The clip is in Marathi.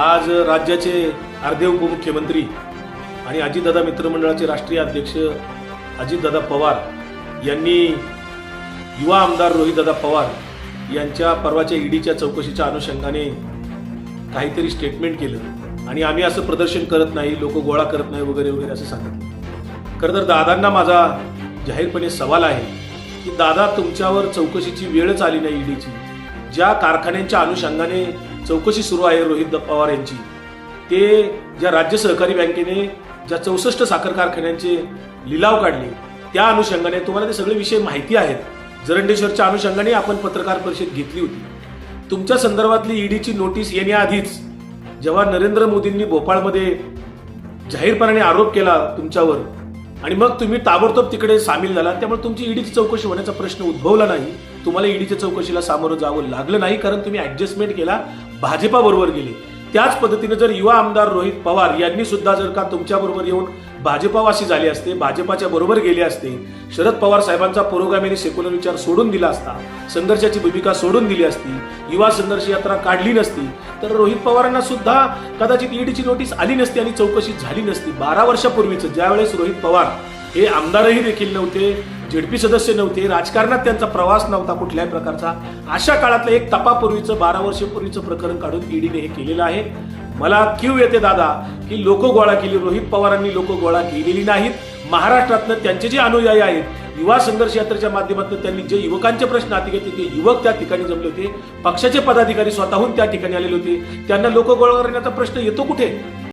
आज राज्याचे अर्धे उपमुख्यमंत्री आणि अजितदादा मित्रमंडळाचे राष्ट्रीय अध्यक्ष अजितदादा पवार यांनी युवा आमदार रोहितदादा पवार यांच्या परवाच्या ईडीच्या चौकशीच्या अनुषंगाने काहीतरी स्टेटमेंट केलं. आणि आम्ही असं प्रदर्शन करत नाही लोक गोळा करत नाही वगैरे वगैरे असं सांगितलं. खरं तर दादांना माझा जाहीरपणे सवाल आहे की दादा तुमच्यावर चौकशीची वेळच आली नाही ईडीची. ज्या कारखान्यांच्या अनुषंगाने चौकशी सुरू आहे रोहित पवार यांची. ते ज्या राज्य सहकारी बँकेने ज्या चौसष्ट साखर कारखान्यांचे लिलाव काढले त्या अनुषंगाने तुम्हाला ते सगळे विषय माहिती आहेत. जरंडेश्वरच्या अनुषंगाने आपण पत्रकार परिषद घेतली होती. तुमच्या संदर्भातली ईडीची नोटीस येण्याआधीच जेव्हा नरेंद्र मोदींनी भोपाळमध्ये जाहीरपणाने आरोप केला तुमच्यावर आणि मग तुम्ही ताबडतोब तिकडे सामील झाला त्यामुळे तुमची ईडीची चौकशी होण्याचा प्रश्न उद्भवला नाही. तुम्हाला ईडीच्या चौकशीला सामोरं जावं लागलं नाही कारण तुम्ही ऍडजस्टमेंट केला भाजपाबरोबर गेले. त्याच पद्धतीने जर युवा आमदार रोहित पवार यांनी सुद्धा जर का तुमच्याबरोबर येऊन भाजपावासी झाले असते भाजपाच्या बरोबर गेले असते शरद पवार साहेबांचा पुरोगामीने सेक्युलर विचार सोडून दिला असता संघर्षाची भूमिका सोडून दिली असती युवा संघर्ष यात्रा काढली नसती तर रोहित पवारांना सुद्धा कदाचित ईडीची नोटीस आली नसती आणि चौकशी झाली नसती. बारा वर्षापूर्वीच ज्यावेळेस रोहित पवार हे आमदारही देखील नव्हते झेडपी सदस्य नव्हते राजकारणात त्यांचा प्रवास नव्हता कुठल्याही प्रकारचा. अशा काळातलं एक तपापूर्वीचं बारा वर्षपूर्वीचं प्रकरण काढून ईडीने हे केलेलं आहे. मला क्यू येते दादा की लोक गोळा केली रोहित पवारांनी लोक गोळा केलेली नाहीत. महाराष्ट्रातनं त्यांचे जे अनुयायी आहेत युवा संघर्ष यात्रेच्या माध्यमातून त्यांनी जे युवकांचे प्रश्न हाती घेतले ते युवक त्या ठिकाणी जमले होते. पक्षाचे पदाधिकारी स्वतःहून त्या ठिकाणी आलेले होते. त्यांना लोक गोळा करण्याचा प्रश्न येतो कुठे?